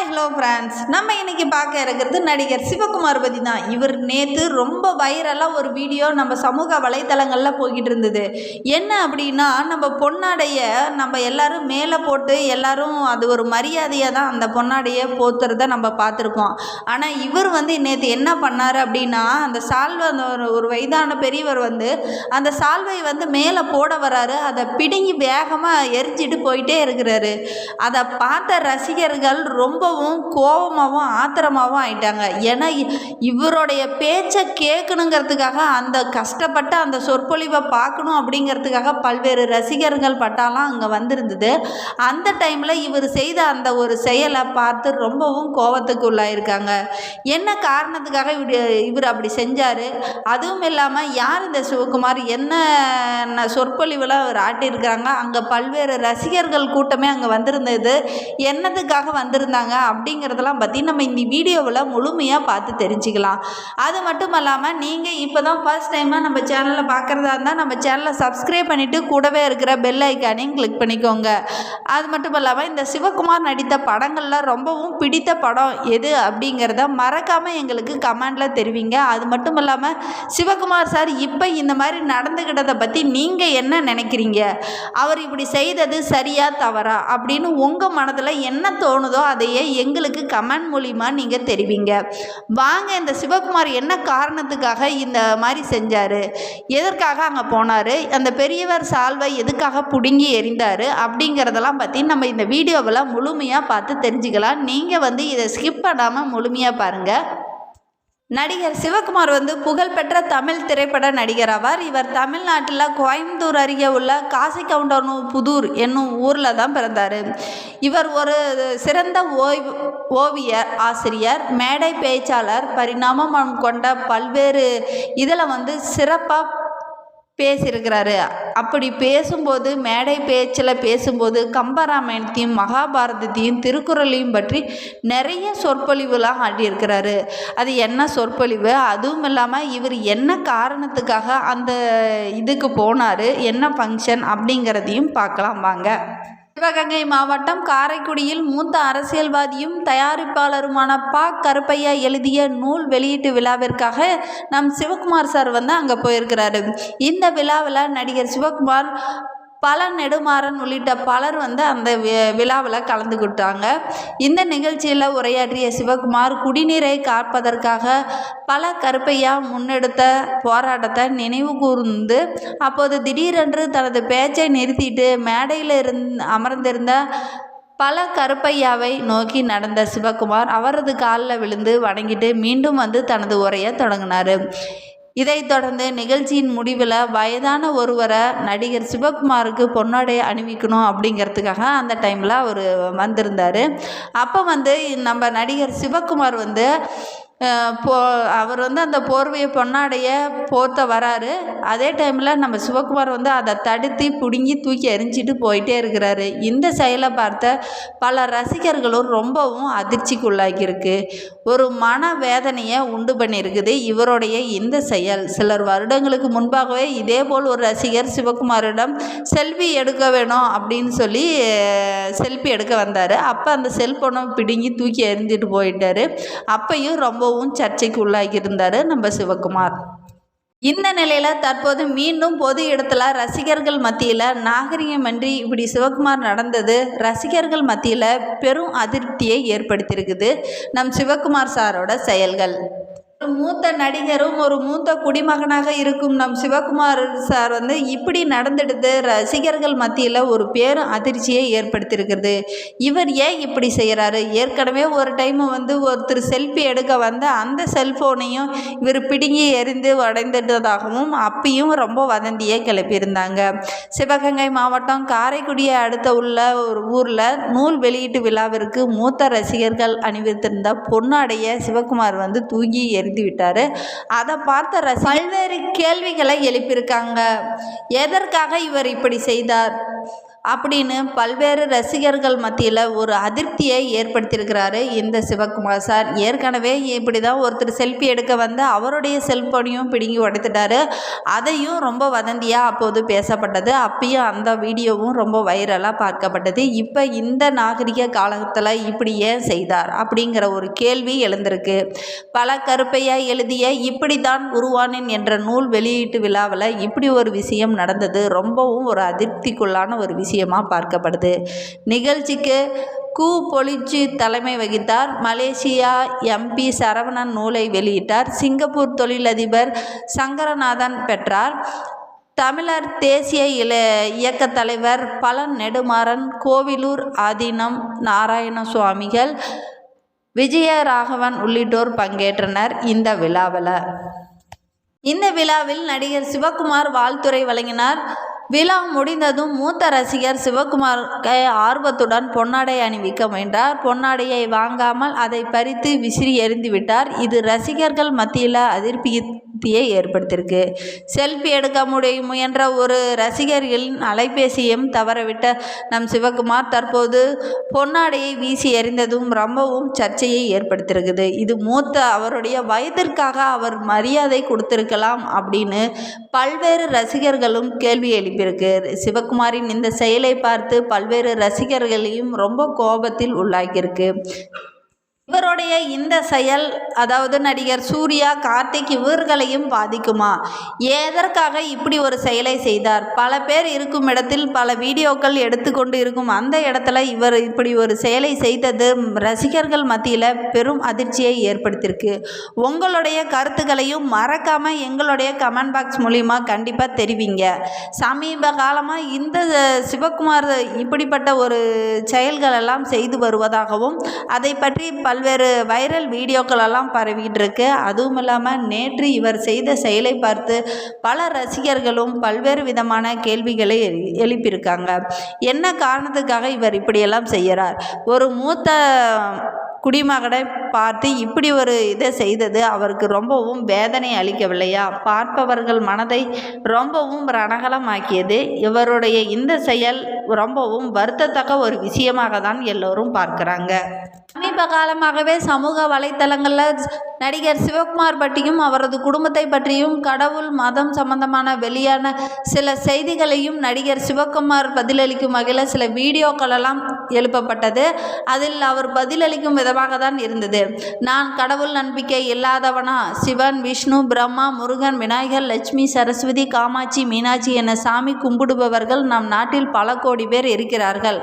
Hi hello friends நம்ம இன்றைக்கி பார்க்க இருக்கிறது நடிகர் சிவகுமார் பதி தான். இவர் நேற்று ரொம்ப வைரலாக ஒரு வீடியோ நம்ம சமூக வலைத்தளங்களில் போய்கிட்டு இருந்தது. என்ன அப்படின்னா நம்ம பொன்னாடையை நம்ம எல்லோரும் மேலே போட்டு எல்லாரும் அது ஒரு மரியாதையாக தான் அந்த பொன்னாடையை போத்துறத நம்ம பார்த்துருப்போம் ஆனால் இவர் வந்து நேற்று என்ன பண்ணார் அப்படின்னா அந்த சால்வை அந்த ஒரு- ஒரு வயதான பெரியவர் வந்து அந்த சால்வை வந்து மேலே போட வராரு. அதை பிடுங்கி வேகமாக எரிஞ்சிட்டு போயிட்டே இருக்கிறாரு. அதை பார்த்த ரசிகர்கள் ரொம்ப ரொம்பவும் கோபமாகவும் ஆத்திரமாகவும் ஆயிட்டாங்க. ஏன்னா இ- இவருடைய பேச்சை கேட்கணுங்கிறதுக்காக அந்த கஷ்டப்பட்ட அந்த சொற்பொழிவை பார்க்கணும் அப்படிங்கிறதுக்காக பல்வேறு ரசிகர்கள் பட்டாலாம் அங்கே வந்திருந்தது. அந்த டைமில் இவர் செய்த அந்த ஒரு செயலை பார்த்து ரொம்பவும் கோபத்துக்கு உள்ளாயிருக்காங்க. என்ன காரணத்துக்காக இவர் இவர் அப்படி செஞ்சார்? அதுவும் இல்லாமல் யார் இந்த சிவகுமார்? என்ன ந- சொற்பொழிவுலாம் அவர் ஆட்டியிருக்கிறாங்க? அங்கே பல்வேறு ரசிகர்கள் கூட்டமே அங்கே வந்திருந்தது. என்னத்துக்காக வந்திருந்தாங்க? அப்படிங்கிறதெல்லாம் பற்றி நம்ம இந்த வீடியோவில் முழுமையாக பார்த்து தெரிஞ்சுக்கலாம். அது மட்டும் இல்லாமல் நீங்கள் இப்போ தான் ஃபர்ஸ்ட் டைமாக நம்ம சேனலை பார்க்குறதா இருந்தால் நம்ம சேனலை சப்ஸ்கிரைப் பண்ணிவிட்டு கூடவே இருக்கிற பெல் ஐக்கானையும் கிளிக் பண்ணிக்கோங்க. அது மட்டும் இல்லாமல் இந்த சிவகுமார் நடித்த படங்களில் ரொம்பவும் பிடித்த படம் எது அப்படிங்கிறத மறக்காமல் எங்களுக்கு கமெண்டில் தெரிவிங்க. அது மட்டும் இல்லாமல் சிவகுமார் சார் இப்போ இந்த மாதிரி நடந்துக்கிட்டதை பற்றி நீங்கள் என்ன நினைக்கிறீங்க? அவர் இப்படி செய்தது சரியா தவறா அப்படின்னு உங்கள் மனதில் என்ன தோணுதோ அதையே எங்களுக்கு கமெண்ட் மூலிமா நீங்கள் தெரிவிங்க. வாங்க இந்த சிவகுமார் என்ன காரணத்துக்காக இந்த மாதிரி செஞ்சார்? எதற்காக அங்கே போனார்? அந்த பெரியவர் சால்வை எதுக்காக பிடுங்கி எறிந்தார்? அப்படிங்கிறதெல்லாம் பற்றி நம்ம இந்த வீடியோவில் முழுமையாக பார்த்து தெரிஞ்சுக்கலாம். நீங்கள் வந்து இதை ஸ்கிப் பண்ணாமல் முழுமையாக பாருங்கள் நடிகர் சிவகுமார் வந்து புகழ்பெற்ற தமிழ் திரைப்பட நடிகர் ஆவார். இவர் தமிழ்நாட்டில் கோயம்புத்தூர் அருகே உள்ள காசி கவுண்டனு புதூர் என்னும் ஊரில் தான் பிறந்தார். இவர் ஒரு சிறந்த ஓய்வு ஓவியர் ஆசிரியர் மேடை பேச்சாளர் பரிணாமம் கொண்ட பல்வேறு இதில் வந்து சிறப்பாக பேசியிருக்கிறாரு. அப்படி பேசும்போது மேடை பேச்சில் பேசும்போது கம்பராமாயணத்தையும் மகாபாரதத்தையும் திருக்குறளையும் பற்றி நிறைய சொற்பொழிவுலாம் ஆடியிருக்கிறாரு அது என்ன சொற்பொழிவு? அதுவும் இல்லாமல் இவர் என்ன காரணத்துக்காக அந்த இதுக்கு போனார்? என்ன ஃபங்க்ஷன் அப்படிங்கிறதையும் பார்க்கலாம் வாங்க. சிவகங்கை மாவட்டம் காரைக்குடியில் மூத்த அரசியல்வாதியும் தயாரிப்பாளருமான பா. கருப்பையா எழுதிய நூல் வெளியீட்டு விழாவிற்காக நம் சிவகுமார் சார் வந்து அங்கே போயிருக்கிறாரு. இந்த விழாவில் நடிகர் சிவகுமார் பல நெடுமாறன் உள்ளிட்ட பலர் வந்து அந்த வி- விழாவில் கலந்துக்கிட்டாங்க இந்த நிகழ்ச்சியில் உரையாற்றிய சிவகுமார் குடிநீரை காப்பதற்காக பல கருப்பையா முன்னெடுத்த போராட்டத்தை நினைவு கூர்ந்து அப்போது திடீரென்று தனது பேச்சை நிறுத்திட்டு மேடையில் இருந் அமர்ந்திருந்த பல கருப்பையாவை நோக்கி நடந்த சிவகுமார் அவரது காலில் விழுந்து வணங்கிட்டு மீண்டும் வந்து தனது உரையை தொடங்கினார். இதைத் தொடர்ந்து நிகழ்ச்சியின் முடிவில் வயதான ஒருவரை நடிகர் சிவகுமாருக்கு பொன்னாடை அணிவிக்கணும் அப்படிங்கிறதுக்காக அந்த டைமில் அவர் வந்திருந்தார். அப்போ வந்து நம்ம நடிகர் சிவகுமார் வந்து போ அவர் வந்து அந்த போர்வையை பொன்னாடையை போர்த்த வராரு. அதே டைமில் நம்ம சிவகுமார் வந்து அதை தடுத்து பிடுங்கி தூக்கி எரிஞ்சிட்டு போயிட்டே இருக்கிறாரு. இந்த செயலை பார்த்த பல ரசிகர்களும் ரொம்பவும் அதிர்ச்சிக்குள்ளாகியிருக்கு. ஒரு மன வேதனையை உண்டு பண்ணியிருக்குது இவருடைய இந்த செயல். சிலர் வருடங்களுக்கு முன்பாகவே இதே போல் ஒரு ரசிகர் சிவகுமாரிடம் செல்ஃபி எடுக்க வேணும் அப்படின்னு சொல்லி செல்ஃபி எடுக்க வந்தார். அப்போ அந்த செல்ஃபோனை பிடுங்கி தூக்கி எறிஞ்சிட்டு போயிட்டாரு. அப்பையும் ரொம்பவும் சர்ச்சைக்கு உள்ளாகி இருந்தார் நம்ம சிவகுமார். இந்த நிலையில் தற்போது மீண்டும் பொது இடத்துல ரசிகர்கள் மத்தியில் நாகரிகமன்றி இப்படி சிவகுமார் நடந்தது ரசிகர்கள் மத்தியில் பெரும் அதிருப்தியை ஏற்படுத்தியிருக்குது நம் சிவகுமார் சாரோட செயல்கள். ஒரு மூத்த நடிகரும் ஒரு மூத்த குடிமகனாக இருக்கும் நம் சிவகுமார் சார் வந்து இப்படி நடந்துடுது. ரசிகர்கள் மத்தியில் ஒரு பேரும் அதிர்ச்சியை ஏற்படுத்தியிருக்கிறது. இவர் ஏன் இப்படி செய்கிறாரு ஏற்கனவே ஒரு டைம் வந்து ஒருத்தர் செல்ஃபி எடுக்க வந்த அந்த செல்ஃபோனையும் இவர் பிடுங்கி எரிந்து உடைந்துட்டதாகவும் அப்பயும் ரொம்ப வதந்தியை கிளப்பியிருந்தாங்க. சிவகங்கை மாவட்டம் காரைக்குடியை அடுத்த உள்ள ஒரு ஊரில் நூல் வெளியீட்டு விழாவிற்கு மூத்த ரசிகர்கள் அணிவித்திருந்த பொன்னாடைய சிவகுமார் வந்து தூங்கி எரி எறிந்து விட்டார் அதை பார்த்த ரசி பல்வேறு கேள்விகளை எழுப்பியிருக்காங்க. எதற்காக இவர் இப்படி செய்தார்? அப்படின்னு பல்வேறு ரசிகர்கள் மத்தியில் ஒரு அதிருப்தியை ஏற்படுத்தியிருக்கிறாரு இந்த சிவகுமார் சார். ஏற்கனவே இப்படி தான் ஒருத்தர் செல்ஃபி எடுக்க வந்து அவருடைய செல்ஃபோனையும் பிடுங்கி உடைத்துட்டாரு. அதையும் ரொம்ப வதந்தியாக அப்போது பேசப்பட்டது. அப்பயும் அந்த வீடியோவும் ரொம்ப வைரலாக பார்க்கப்பட்டது. இப்போ இந்த நாகரிக காலத்தில் இப்படி ஏன் செய்தார் அப்படிங்கிற ஒரு கேள்வி எழுந்திருக்கு. பல கருப்பையாக எழுதிய இப்படி தான் உருவானேன் என்ற நூல் வெளியீட்டு விழாவில் இப்படி ஒரு விஷயம் நடந்தது. ரொம்பவும் ஒரு அதிருப்திக்குள்ளான ஒரு விஷயம். பார்க்கப்படுது. நிகழ்ச்சிக்கு கு. பொலிச்சு தலைமை வகித்தார். மலேசியா எம்பி சரவணன் நூலை வெளியிட்டார். சிங்கப்பூர் தொழிலதிபர் சங்கரநாதன் பெற்றார். தமிழர் தேசிய இல இயக்க தலைவர் பழன் நெடுமாறன் கோவிலூர் ஆதீனம் நாராயண சுவாமிகள் விஜயராகவன் உள்ளிட்டோர் பங்கேற்றனர் இந்த விழாவில். இந்த விழாவில் நடிகர் சிவகுமார் வாழ்த்துறை வழங்கினார். விழா முடிந்ததும் மூத்த ரசிகர் சிவகுமாருக்கு ஆர்வத்துடன் பொன்னாடை அணிவிக்க முயன்றார். பொன்னாடையை வாங்காமல் அதை பறித்து விசிறி எறிந்துவிட்டார். இது ரசிகர்கள் மத்தியில் அதிருப்தியை ஏற்படுத்தியிருக்கு. செல்ஃபி எடுக்க முடியும் முயன்ற ஒரு ரசிகர்களின் அலைபேசியும் தவறவிட்ட நம் சிவகுமார் தற்போது பொன்னாடையை வீசி எறிந்ததும் ரொம்பவும் சர்ச்சையை ஏற்படுத்தியிருக்குது. இது மூத்த அவருடைய வயதிற்காக அவர் மரியாதை கொடுத்திருக்கலாம் அப்படின்னு பல்வேறு ரசிகர்களும் கேள்வி எழுப்பியிருக்கு. சிவகுமாரின் இந்த செயலை பார்த்து பல்வேறு ரசிகர்களையும் ரொம்ப கோபத்தில் உள்ளாகியிருக்கு இவருடைய இந்த செயல் அதாவது நடிகர் சூர்யா கார்த்திக் இவர்களையும் பாதிக்குமா? எதற்காக இப்படி ஒரு செயலை செய்தார்? பல பேர் இருக்கும் இடத்தில் பல வீடியோக்கள் எடுத்துக்கொண்டு இருக்கும் அந்த இடத்துல இவர் இப்படி ஒரு செயலை செய்தது ரசிகர்கள் மத்தியில் பெரும் அதிர்ச்சியை ஏற்படுத்தியிருக்கு. உங்களுடைய கருத்துக்களையும் மறக்காமல் எங்களுடைய கமெண்ட் பாக்ஸ் மூலிமா கண்டிப்பாக தெரிவிங்க. சமீப காலமாக இந்த சிவகுமார் இப்படிப்பட்ட ஒரு செயல்கள் எல்லாம் செய்து வருவதாகவும் அதை பற்றி பல் பல்வேறு வைரல் வீடியோக்கள் எல்லாம் இருக்கு. அதுவும் இல்லாமல் நேற்று இவர் செய்த செயலை பார்த்து பல ரசிகர்களும் பல்வேறு விதமான கேள்விகளை எழுப்பியிருக்காங்க. என்ன காரணத்துக்காக இவர் இப்படியெல்லாம் செய்கிறார் ஒரு மூத்த குடிமகனை பார்த்து இப்படி ஒரு இதை செய்தது அவருக்கு ரொம்பவும் வேதனை அளிக்கவில்லையா? பார்ப்பவர்கள் மனதை ரொம்பவும் ரணகலமாக்கியது. இவருடைய இந்த செயல் ரொம்பவும் வருத்தத்தக்க ஒரு விஷயமாக தான் எல்லோரும் பார்க்குறாங்க. சமீப காலமாகவே சமூக வலைத்தளங்களில் நடிகர் சிவகுமார் பற்றியும் அவரது குடும்பத்தை பற்றியும் கடவுள் மதம் சம்பந்தமான வெளியான சில செய்திகளையும் நடிகர் சிவகுமார் பதிலளிக்கும் வகையில் சில வீடியோக்களெல்லாம் எழுப்பப்பட்டது. அதில் அவர் பதிலளிக்கும் விதமாக தான் இருந்தது. நான் கடவுள் நம்பிக்கை இல்லாதவனா? சிவன் விஷ்ணு பிரம்மா முருகன் விநாயகர் லட்சுமி சரஸ்வதி காமாட்சி மீனாட்சி என சாமி கும்பிடுபவர்கள் நம் நாட்டில் பல கோடி பேர் இருக்கிறார்கள்.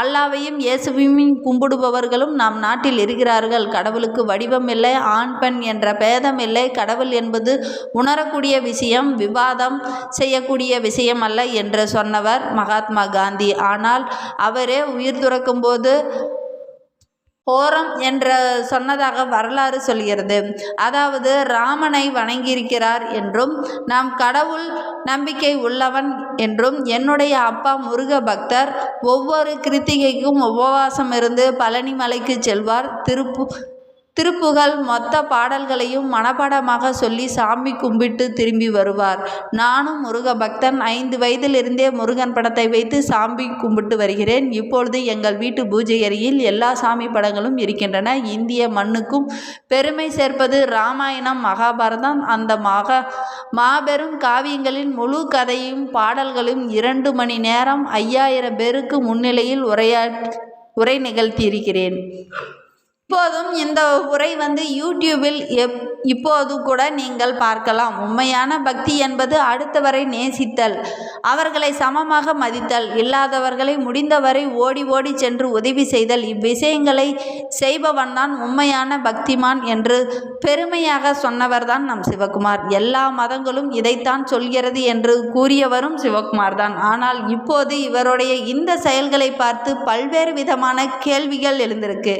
அல்லாவையும் இயேசுவையும் கும்பிடுபவர்களும் நம் நாட்டில் இருக்கிறார்கள். கடவுளுக்கு வடிவம் இல்லை ஆண் பெண் என்ற பேதம் இல்லை. கடவுள் என்பது உணரக்கூடிய விஷயம் விவாதம் செய்யக்கூடிய விஷயம் அல்ல என்று சொன்னவர் மகாத்மா காந்தி. ஆனால் அவரே உயிர் துறக்கும்போது ஹோரம் என்ற சொன்னதாக வரலாறு சொல்கிறது. அதாவது ராமனை வணங்கியிருக்கிறார் என்றும் நாம் கடவுள் நம்பிக்கை உள்ளவன் என்றும் என்னுடைய அப்பா முருக பக்தர் ஒவ்வொரு கிருத்திகைக்கும் உபவாசம் இருந்து பழனி மலைக்கு செல்வார் திருப்பு திருப்புகழ் மொத்த பாடல்களையும் மனப்பாடமாக சொல்லி சாமி கும்பிட்டு திரும்பி வருவார். நானும் முருக பக்தன் ஐந்து வயதிலிருந்தே முருகன் படத்தை வைத்து சாமி கும்பிட்டு வருகிறேன். இப்பொழுது எங்கள் வீட்டு பூஜை அறையில் எல்லா சாமி படங்களும் இருக்கின்றன. இந்திய மண்ணுக்கும் பெருமை சேர்ப்பது ராமாயணம் மகாபாரதம். அந்த மகா மாபெரும் காவியங்களின் முழு கதையும் பாடல்களும் இரண்டு மணி நேரம் ஐயாயிரம் பேருக்கு முன்னிலையில் உரையா உரை நிகழ்த்தியிருக்கிறேன். இப்போதும் இந்த உரை வந்து யூடியூபில் எப் இப்போது கூட நீங்கள் பார்க்கலாம். உண்மையான பக்தி என்பது அடுத்தவரை நேசித்தல் அவர்களை சமமாக மதித்தல் இல்லாதவர்களை முடிந்தவரை ஓடி ஓடி சென்று உதவி செய்தல். இவ்விஷயங்களை செய்பவன் தான் உண்மையான பக்திமான் என்று பெருமையாக சொன்னவர்தான் நம் சிவகுமார். எல்லா மதங்களும் இதைத்தான் சொல்கிறது என்று கூறியவரும் சிவகுமார் தான். ஆனால் இப்போது இவருடைய இந்த செயல்களை பார்த்து பல்வேறு விதமான கேள்விகள் எழுந்திருக்கு.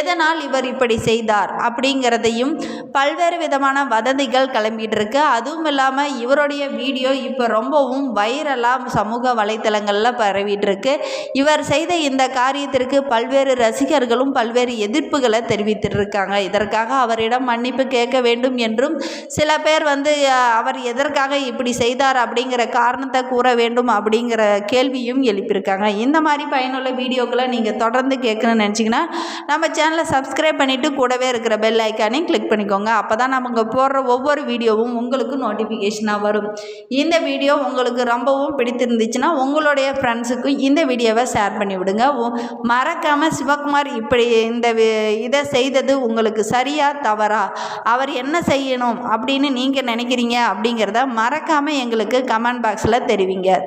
எதனால் இவர் இப்படி செய்தார் அப்படிங்கிறதையும் பல்வேறு விதமான வதந்திகள் கிளம்பிட்டு இருக்கு அதுவும் இல்லாமல் இவருடைய வீடியோ இப்போ ரொம்பவும் வைரலாக சமூக வலைத்தளங்களில் பரவிட்டு இருக்கு இவர் செய்த இந்த காரியத்திற்கு பல்வேறு ரசிகர்களும் பல்வேறு எதிர்ப்புகளை தெரிவித்துட்டு இருக்காங்க இதற்காக அவரிடம் மன்னிப்பு கேட்க வேண்டும் என்றும் சில பேர் வந்து அவர் எதற்காக இப்படி செய்தார் அப்படிங்கிற காரணத்தை கூற வேண்டும் அப்படிங்கிற கேள்வியும் எழுப்பியிருக்காங்க. இந்த மாதிரி பயனுள்ள வீடியோக்களை நீங்கள் தொடர்ந்து கேட்கணும்னு நினச்சிங்கன்னா நம்ம சேனலை சப்ஸ்கிரைப் பண்ணிவிட்டு கூடவே இருக்கிற பெல் ஐக்கானையும் கிளிக் பண்ணிக்கோங்க. அப்போ தான் நமக்கு போடுற ஒவ்வொரு வீடியோவும் உங்களுக்கு நோட்டிஃபிகேஷனாக வரும். இந்த வீடியோ உங்களுக்கு ரொம்பவும் பிடித்திருந்துச்சுன்னா உங்களுடைய ஃப்ரெண்ட்ஸுக்கும் இந்த வீடியோவை ஷேர் பண்ணி விடுங்க. உ- சிவகுமார் இப்படி இந்த இதை செய்தது உங்களுக்கு சரியா தவறா? அவர் என்ன செய்யணும்? அப்படின்னு நீங்கள் நினைக்கிறீங்க அப்படிங்கிறத மறக்காமல் எங்களுக்கு கமெண்ட் பாக்ஸில் தெரிவிங்க.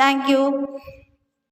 தேங்க்யூ